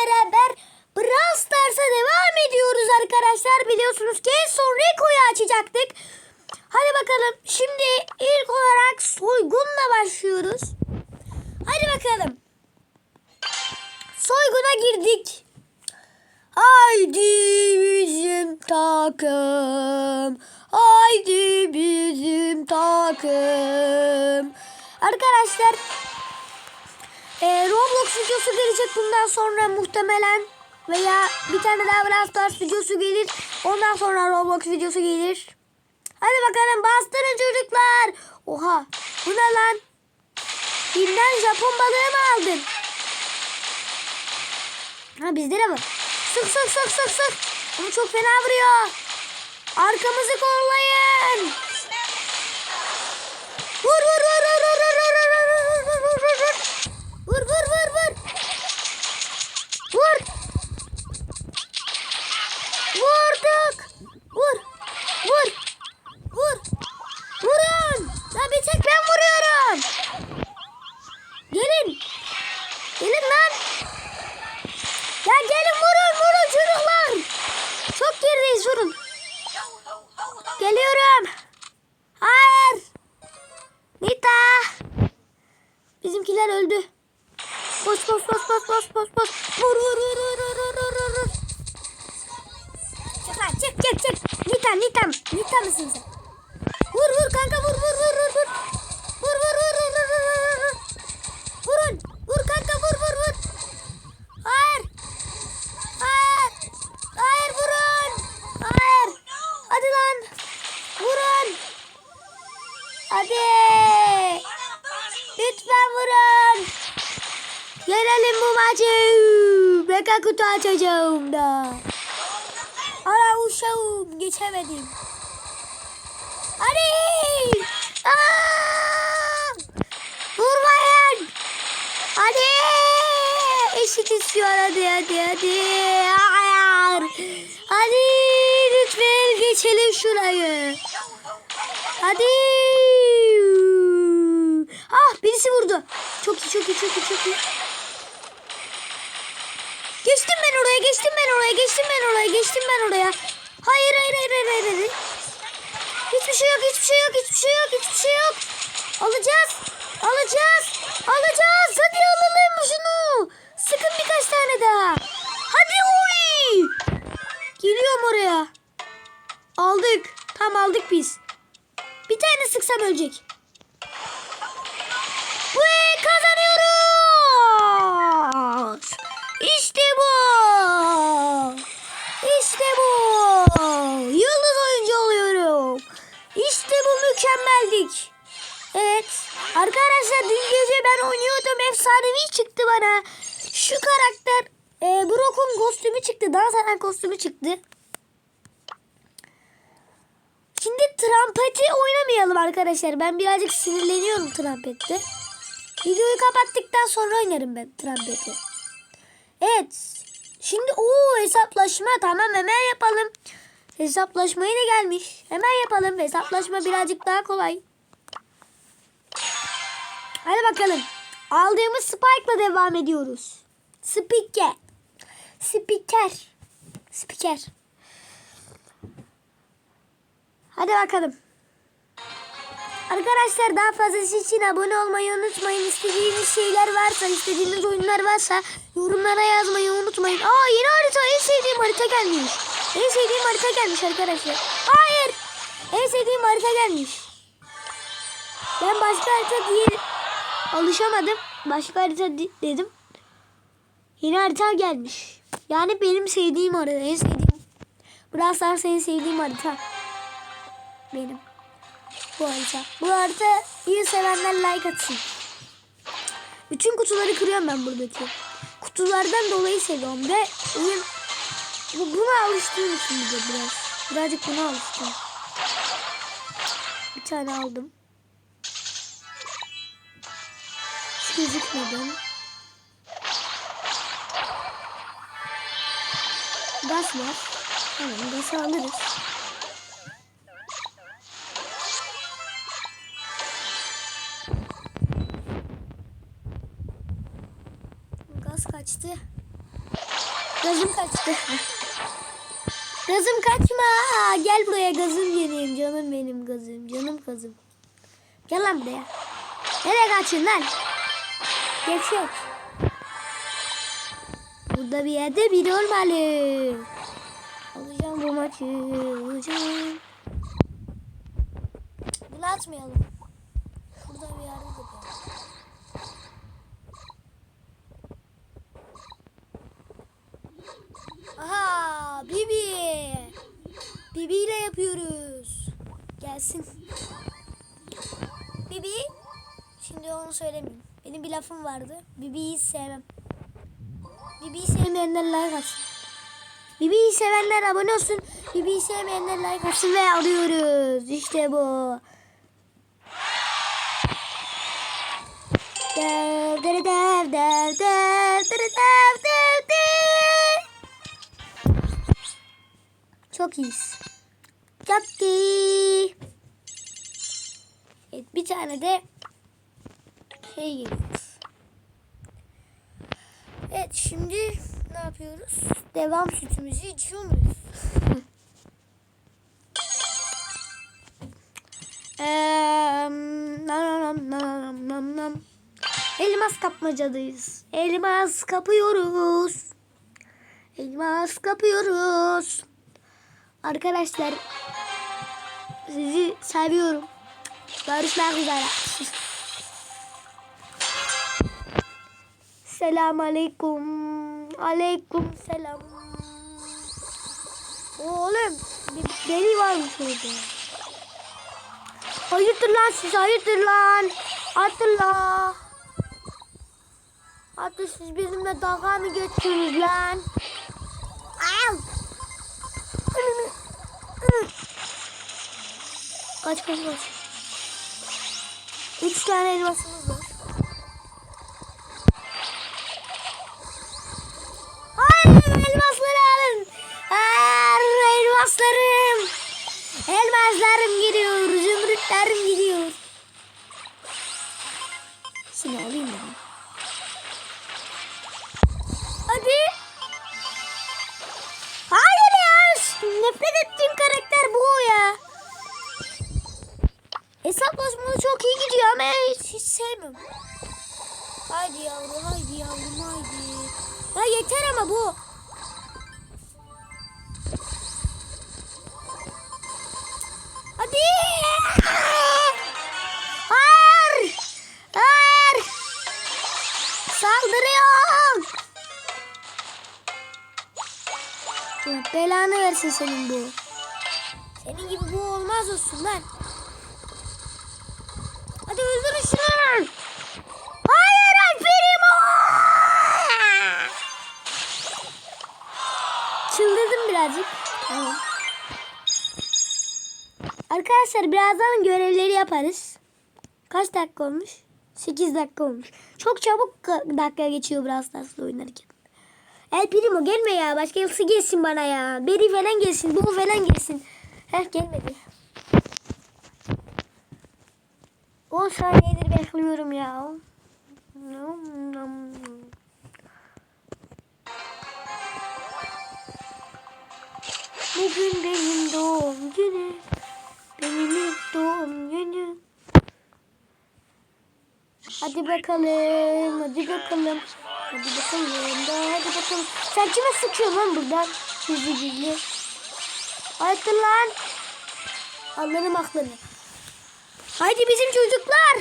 beraber Brawl Stars'a devam ediyoruz arkadaşlar. Biliyorsunuz ki en son Rico'yu açacaktık. Hadi bakalım. Şimdi ilk olarak soygunla başlıyoruz. Hadi bakalım. Soyguna girdik. Haydi bizim takım. Haydi bizim takım. Arkadaşlar e, Roblox videosu gelecek bundan sonra muhtemelen veya bir tane daha Brawl Stars videosu gelir. Ondan sonra Roblox videosu gelir. Hadi bakalım bastırın çocuklar. Oha bu ne lan? Kimden Japon balığı mı aldın? Ha bizde de var. Sık sık sık sık sık. Onu çok fena vuruyor. Arkamızı kollayın. Vur vur vur istiyor hadi hadi hadi. Hayır. Hadi lütfen geçelim şurayı. Hadi. Ah birisi vurdu. Çok iyi çok iyi çok iyi çok iyi. Geçtim ben oraya geçtim ben oraya geçtim ben oraya geçtim ben oraya. Hayır hayır hayır hayır hayır. hayır. Hiçbir şey yok hiçbir şey yok hiçbir şey yok hiçbir şey yok. Alacağız alacağız alacağız. Hadi alalım şunu. Sıkın birkaç tane daha. Hadi oy. Geliyorum oraya. Aldık. Tam aldık biz. Bir tane sıksam ölecek. Ve kazanıyoruz. İşte bu. İşte bu. Yıldız oyuncu oluyorum. İşte bu mükemmeldik. Evet. Arkadaşlar dün gece ben oynuyordum. Efsanevi çıktı bana. Şu karakter e, Brock'un kostümü çıktı. Dans eden kostümü çıktı. Şimdi trampeti oynamayalım arkadaşlar. Ben birazcık sinirleniyorum trampette. Videoyu kapattıktan sonra oynarım ben trampeti. Evet. Şimdi o hesaplaşma tamam hemen yapalım. Hesaplaşma yine gelmiş. Hemen yapalım. Hesaplaşma birazcık daha kolay. Hadi bakalım. Aldığımız Spike'la devam ediyoruz. Spiker. Spiker. Spiker. Hadi bakalım. Arkadaşlar daha fazlası için abone olmayı unutmayın. İstediğiniz şeyler varsa, istediğiniz oyunlar varsa yorumlara yazmayı unutmayın. Aa yeni harita, en sevdiğim harita gelmiş. En sevdiğim harita gelmiş arkadaşlar. Hayır. En sevdiğim harita gelmiş. Ben başka harita diye alışamadım. Başka harita di- dedim. Yeni harita gelmiş. Yani benim sevdiğim harita, en sevdiğim. Brawl Stars en sevdiğim harita. Benim. Bu harita. Bu harita iyi sevenler like atsın. Bütün kutuları kırıyorum ben buradaki. Kutulardan dolayı seviyorum ve oyun bu, buna alıştığım için bir biraz. Birazcık buna alıştım. Bir tane aldım. Hiç gözükmeden. Gaz var. Tamam gazı alırız. Gaz kaçtı. Gazım kaçtı. Gazım kaçma. Gel buraya gazım benim. Canım benim gazım. Canım gazım. Gel lan buraya. Nereye kaçıyorsun lan? Gevşek. Burada bir yerde biri olmalı. Alacağım bu maçı. Alacağım. Bunu atmayalım. Şurada bir yerde de. Aha Bibi. Bibi ile yapıyoruz. Gelsin. Bibi. Şimdi onu söylemeyeyim. Benim bir lafım vardı. Bibi'yi sevmem. Bibi'yi sevmeyenler like atsın. Bibi'yi sevenler abone olsun. Bibi'yi sevmeyenler like atsın ve alıyoruz. İşte bu. Dev dev dev dev dev dev dev dev Çok iyiyiz. Çok iyi. Evet, bir tane de şey geliyor. Evet şimdi ne yapıyoruz? Devam sütümüzü içiyor muyuz? Elmas kapmacadayız. Elmas kapıyoruz. Elmas kapıyoruz. Arkadaşlar sizi seviyorum. Görüşmek üzere. Selam aleyküm. Aleyküm selam. Oğlum bir deli varmış orada. Hayırdır lan siz hayırdır lan. Atın la. Hatta siz bizimle dalga mı geçiyorsunuz lan? Au. Kaç kaç kaç. Üç tane elmasımız var. Versin senin bu. Senin gibi bu olmaz olsun lan. Hadi öldürün şunu. Hayır Alperimo. Çıldırdım birazcık. Tamam. Arkadaşlar birazdan görevleri yaparız. Kaç dakika olmuş? 8 dakika olmuş. Çok çabuk ka- dakika geçiyor Brawl Stars'la oynarken. El Primo gelme ya. Başkası gelsin bana ya. Beri falan gelsin. Bu falan gelsin. Heh gelmedi. 10 saniyedir bekliyorum ya. Bugün benim doğum günüm. Benim doğum günüm. Hadi bakalım, hadi bakalım. Hadi bakalım, da hadi bakalım. Sen kime sıkıyorsun lan buradan? Gizli gizli. Haydi lan. Alırım aklını. Haydi bizim çocuklar.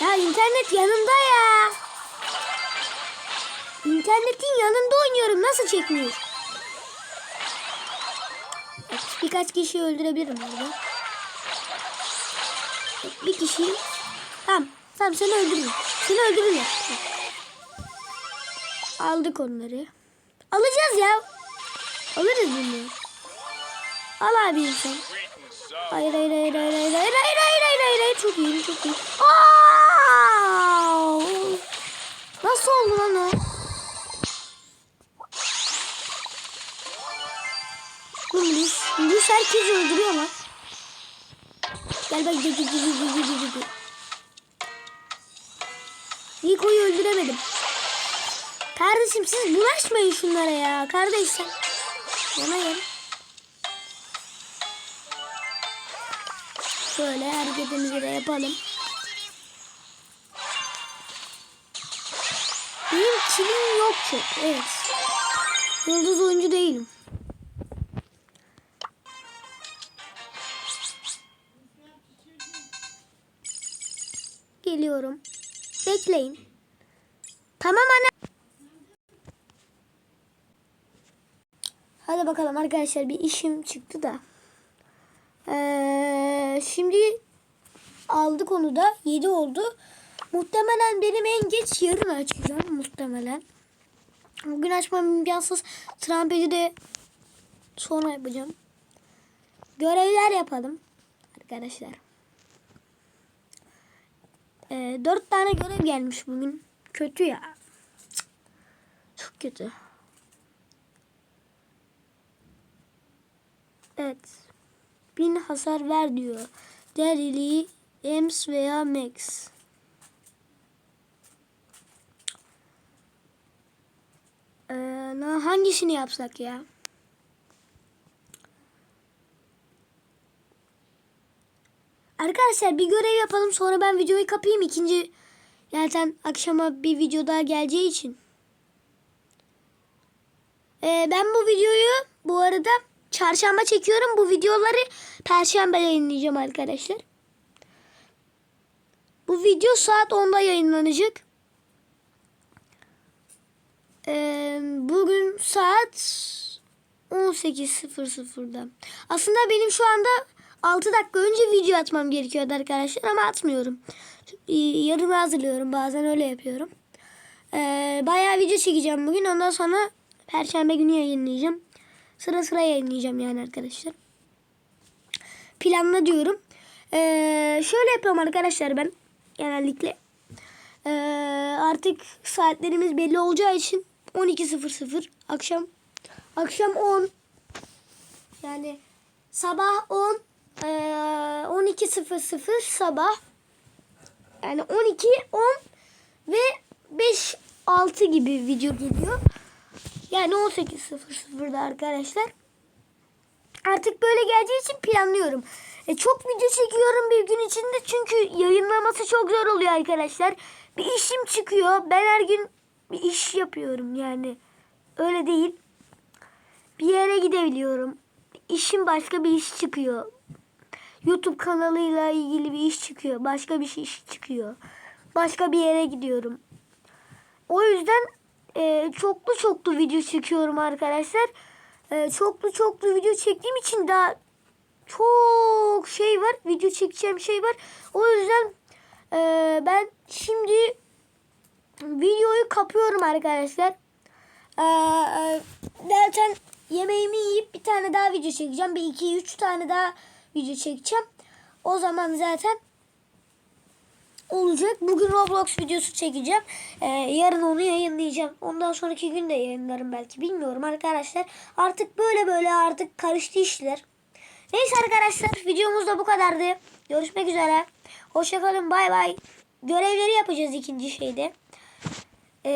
Ya internet yanımda ya. İnternetin yanında oynuyorum. Nasıl çekmiyor? Birkaç kişi öldürebilirim orada. Bir kişi. Tamam. Tamam seni öldürürüm. Seni öldürürüm. Aldık onları. Alacağız ya. Alırız bunu. Al abi sen. Hayır hayır hayır hayır hayır hayır hayır hayır hayır hayır hayır çok iyi çok iyi. Aa! Nasıl oldu lan o? Lüs, Lüs herkesi öldürüyor lan. Gel bak gel gel gel gel gel gel gel. Niko'yu öldüremedim. Kardeşim siz bulaşmayın şunlara ya. Kardeş sen. Yana gel. Şöyle hareketimizi de yapalım. Benim kilim yok çok. Evet. Yıldız oyuncu değilim. Geliyorum. Bekleyin. Tamam anne. Hadi bakalım arkadaşlar bir işim çıktı da. Ee, şimdi aldık onu da 7 oldu. Muhtemelen benim en geç yarın açacağım muhtemelen. Bugün açmam imkansız. Trampedi de sonra yapacağım. Görevler yapalım arkadaşlar. Ee, dört tane görev gelmiş bugün. Kötü ya. Çok kötü. Evet. Bin hasar ver diyor. Derili, Ems veya Max. Ee, hangisini yapsak ya? Arkadaşlar bir görev yapalım sonra ben videoyu kapayım. İkinci zaten akşama bir video daha geleceği için. Ee, ben bu videoyu bu arada çarşamba çekiyorum. Bu videoları perşembe yayınlayacağım arkadaşlar. Bu video saat 10'da yayınlanacak. Ee, bugün saat 18.00'da. Aslında benim şu anda 6 dakika önce video atmam gerekiyordu arkadaşlar ama atmıyorum. Yarın hazırlıyorum bazen öyle yapıyorum. Ee, bayağı video çekeceğim bugün ondan sonra Perşembe günü yayınlayacağım. Sıra sıra yayınlayacağım yani arkadaşlar. Planla diyorum. Ee, şöyle yapıyorum arkadaşlar ben genellikle. Ee, artık saatlerimiz belli olacağı için 12.00 akşam akşam 10 yani sabah 10 ee, 12.00 sabah yani 12 10 ve 5 6 gibi video geliyor. Yani 18.00'da arkadaşlar. Artık böyle geleceği için planlıyorum. E, çok video çekiyorum bir gün içinde çünkü yayınlaması çok zor oluyor arkadaşlar. Bir işim çıkıyor. Ben her gün bir iş yapıyorum yani. Öyle değil. Bir yere gidebiliyorum. İşim başka bir iş çıkıyor. YouTube kanalıyla ilgili bir iş çıkıyor. Başka bir şey iş çıkıyor. Başka bir yere gidiyorum. O yüzden e, çoklu çoklu video çekiyorum arkadaşlar. E, çoklu çoklu video çektiğim için daha çok şey var. Video çekeceğim şey var. O yüzden e, ben şimdi videoyu kapıyorum arkadaşlar. E, e, zaten yemeğimi yiyip bir tane daha video çekeceğim. Bir iki üç tane daha video çekeceğim. O zaman zaten olacak. Bugün Roblox videosu çekeceğim. Ee, yarın onu yayınlayacağım. Ondan sonraki gün de yayınlarım belki. Bilmiyorum arkadaşlar. Artık böyle böyle artık karıştı işler. Neyse arkadaşlar videomuz da bu kadardı. Görüşmek üzere. Hoşçakalın bay bay. Görevleri yapacağız ikinci şeyde. Ee,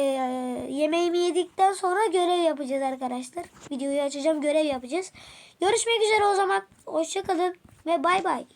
yemeğimi yedikten sonra görev yapacağız arkadaşlar. Videoyu açacağım görev yapacağız. Görüşmek üzere o zaman. Hoşçakalın ve bay bay.